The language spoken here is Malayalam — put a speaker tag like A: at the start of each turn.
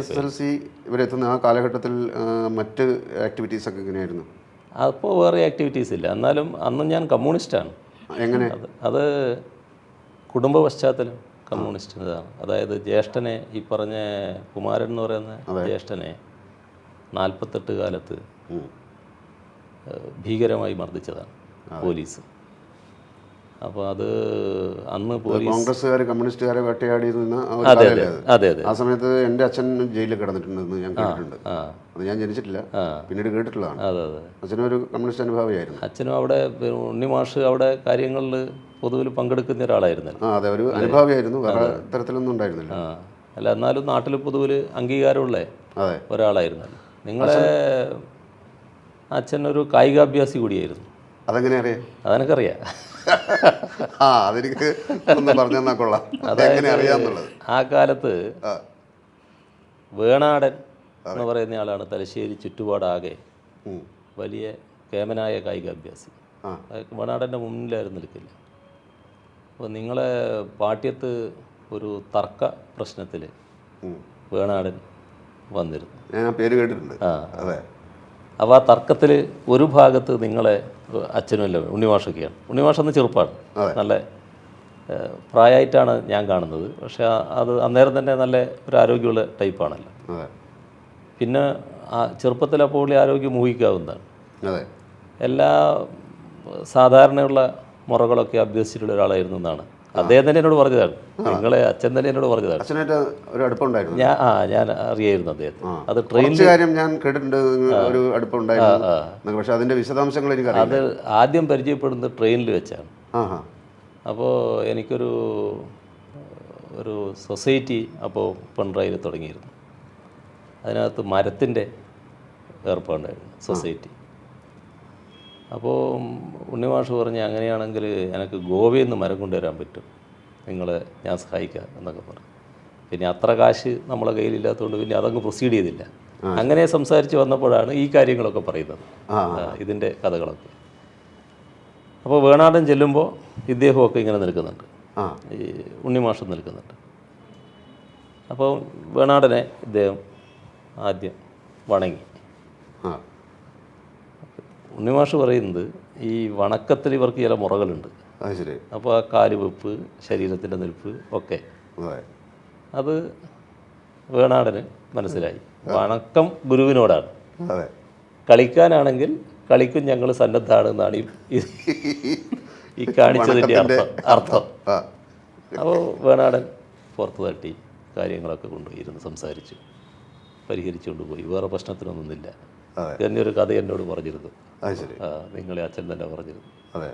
A: എസ് എൽ സി ഇവരെത്തുന്ന ആ കാലഘട്ടത്തിൽ മറ്റ് ആക്ടിവിറ്റീസ് ഒക്കെ എങ്ങനെയായിരുന്നു?
B: അപ്പോൾ വേറെ ആക്ടിവിറ്റീസ് ഇല്ല. എന്നാലും അന്ന് ഞാൻ കമ്മ്യൂണിസ്റ്റാണ്.
A: എങ്ങനെ?
B: അത് അത് കുടുംബ പശ്ചാത്തലം കമ്മ്യൂണിസ്റ്റ് ഇതാണ്. അതായത് ജ്യേഷ്ഠനെ ഈ പറഞ്ഞ കുമാരൻ എന്ന് പറയുന്ന ജ്യേഷ്ഠനെ നാൽപ്പത്തെട്ട് കാലത്ത് ഭീകരമായി മർദ്ദിച്ചതാണ് പോലീസ്. അപ്പോൾ അത് അന്ന് പോലീസ്
A: കോൺഗ്രസ്സുകാർ കമ്മ്യൂണിസ്റ്റുകാരെ വേട്ടയാടി നിന്ന്
B: അതെ അതെ.
A: അതെ
B: അതെ.
A: ആ സമയത്ത് എന്റെ അച്ഛൻ ജയിലിൽ കിടന്നിട്ടുണ്ടെന്ന് ഞാൻ കേട്ടിട്ടുണ്ട്. അത് ഞാൻ ജനിച്ചിട്ടില്ല. പിന്നീട് കേട്ടിട്ടുള്ളതാണ്.
B: അതെ അതെ.
A: അച്ഛനും ഒരു കമ്മ്യൂണിസ്റ്റ് അനുഭാവിയായിരുന്നു.
B: അച്ഛനും അവിടെ ഉണ്ണി ഉണ്ണിമാഷ് അവിടെ കാര്യങ്ങളിൽ പൊതുവിൽ പങ്കെടുക്കുന്ന ഒരാളായിരുന്നു
A: ആ അതെ ഒരു അനുഭാവിയായിരുന്നു. വേറെ തരത്തിലൊന്നും ഉണ്ടായിരുന്നില്ല.
B: അല്ല എന്നാലും നാട്ടിൽ പൊതുവിൽ അംഗീകാരമുള്ള ഒരാളായിരുന്നു നിങ്ങളെ അച്ഛൻ ഒരു കായികാഭ്യാസി കൂടിയായിരുന്നു.
A: അതെങ്ങനെ അറിയാം?
B: അതെനിക്കറിയാം.
A: ആ അതെനിക്ക് ഒന്ന് പറഞ്ഞു തന്നാൽ കൊള്ളാം. അതെങ്ങനെ അറിയാമെന്നുള്ളത്
B: ആ കാലത്ത് വേണാടൻ എന്ന് പറയുന്ന ആളാണ് തലശ്ശേരി ചുറ്റുപാടാകെ. വലിയ കേമനായ കായികാഭ്യാസി വേണാടന്റെ മുന്നിലായിരുന്നു നിൽക്കില്ല. അപ്പോൾ നിങ്ങളെ പാട്യത്ത് ഒരു തർക്ക പ്രശ്നത്തിൽ വേണാടൻ വന്നിരുന്നു.
A: ഞാൻ പേര് കേട്ടിട്ടുണ്ട്.
B: ആ.
A: അതെ.
B: അപ്പോൾ ആ തർക്കത്തിൽ ഒരു ഭാഗത്ത് നിങ്ങളെ അച്ഛനുമല്ല ഉണ്ണിമാഷൊക്കെയാണ്. ഉണ്ണിമാഷ് അന്ന് ചെറുപ്പമാണ് നല്ല പ്രായമായിട്ടാണ് ഞാൻ കാണുന്നത്. പക്ഷേ അത് അന്നേരം തന്നെ നല്ല ഒരു ആരോഗ്യമുള്ള ടൈപ്പാണല്ലോ. പിന്നെ ആ ചെറുപ്പത്തിൽ അപ്പോൾ പുള്ളി ആരോഗ്യം ഊഹിക്കാവുന്നതാണ് എല്ലാ സാധാരണയുള്ള മുറകളൊക്കെ അഭ്യസിച്ചിട്ടുള്ള ഒരാളായിരുന്നു എന്നാണ് അദ്ദേഹം തന്നെ എന്നോട് പറഞ്ഞതാണ്. നിങ്ങളെ അച്ഛൻ തന്നെ എന്നോട് പറഞ്ഞതാണ്.
A: അച്ഛനായിട്ട് ഒരു അടുപ്പമുണ്ടായിരുന്നു
B: ഞാൻ ആ ഞാൻ അറിയായിരുന്നു അദ്ദേഹത്തെ. അത്
A: കുറച്ച് കാര്യം ഞാൻ കേട്ടിട്ടുണ്ട്. ഒരു അടുപ്പമുണ്ടായിരുന്നു. പക്ഷെ അതിന്റെ വിശദാംശങ്ങൾ എനിക്ക്
B: അത് ആദ്യം പരിചയപ്പെടുന്നത് ട്രെയിനിൽ വെച്ചാണ്. അപ്പോൾ എനിക്കൊരു ഒരു സൊസൈറ്റി അപ്പോൾ പിണറായിൽ തുടങ്ങിയിരുന്നു. അതിനകത്ത് മരത്തിന്റെ ഏർപ്പാടുണ്ടായിരുന്നു സൊസൈറ്റി. അപ്പോൾ ഉണ്ണിമാഷ് പറഞ്ഞ് അങ്ങനെയാണെങ്കിൽ എനിക്ക് ഗോവയിൽ നിന്ന് മരം കൊണ്ടുവരാൻ പറ്റും. നിങ്ങളെ ഞാൻ സഹായിക്കാം എന്നൊക്കെ പറഞ്ഞു. പിന്നെ അത്ര കാശ് നമ്മളെ കയ്യിലില്ലാത്തതുകൊണ്ട് പിന്നെ അതങ്ങ് പ്രൊസീഡ് ചെയ്തില്ല. അങ്ങനെ സംസാരിച്ച് വന്നപ്പോഴാണ് ഈ കാര്യങ്ങളൊക്കെ പറയുന്നത്. ഇതിന്റെ കഥകളൊക്കെ. അപ്പോൾ വേണാടൻ ചെല്ലുമ്പോൾ ഇദ്ദേഹമൊക്കെ ഇങ്ങനെ നിൽക്കുന്നുണ്ട്. ഈ ഉണ്ണിമാഷം നിൽക്കുന്നുണ്ട്. അപ്പോൾ വേണാടനെ ഇദ്ദേഹം ആദ്യം വണങ്ങി. ഉണ്ണിമാഷ് പറയുന്നത് ഈ വണക്കത്തിൽ ഇവർക്ക് ചില മുറകളുണ്ട്.
A: ശരി.
B: അപ്പോൾ ആ കാൽ വെപ്പ് ശരീരത്തിന്റെ നിൽപ്പ് ഒക്കെ.
A: അതെ.
B: വേണാടന് മനസ്സിലായി. വണക്കം ഗുരുവിനോടാണ്. കളിക്കാനാണെങ്കിൽ കളിക്കും ഞങ്ങൾ സന്നദ്ധാണ് എന്നാണ് ഈ- കാണിച്ചതിന്റെ അർത്ഥം അർത്ഥം. അപ്പോൾ വേണാടൻ പുറത്ത് തട്ടി കാര്യങ്ങളൊക്കെ കൊണ്ടുപോയി ഇരുന്ന് സംസാരിച്ചു. പരിഹരിച്ചുകൊണ്ട് പോയി. വേറെ പ്രശ്നത്തിനൊന്നുമില്ല. തന്നെ കഥ എന്നോട് പറഞ്ഞിരുന്നു. നിങ്ങളെ അച്ഛൻ തന്നെ പറഞ്ഞിരുന്നു.
A: അതെ.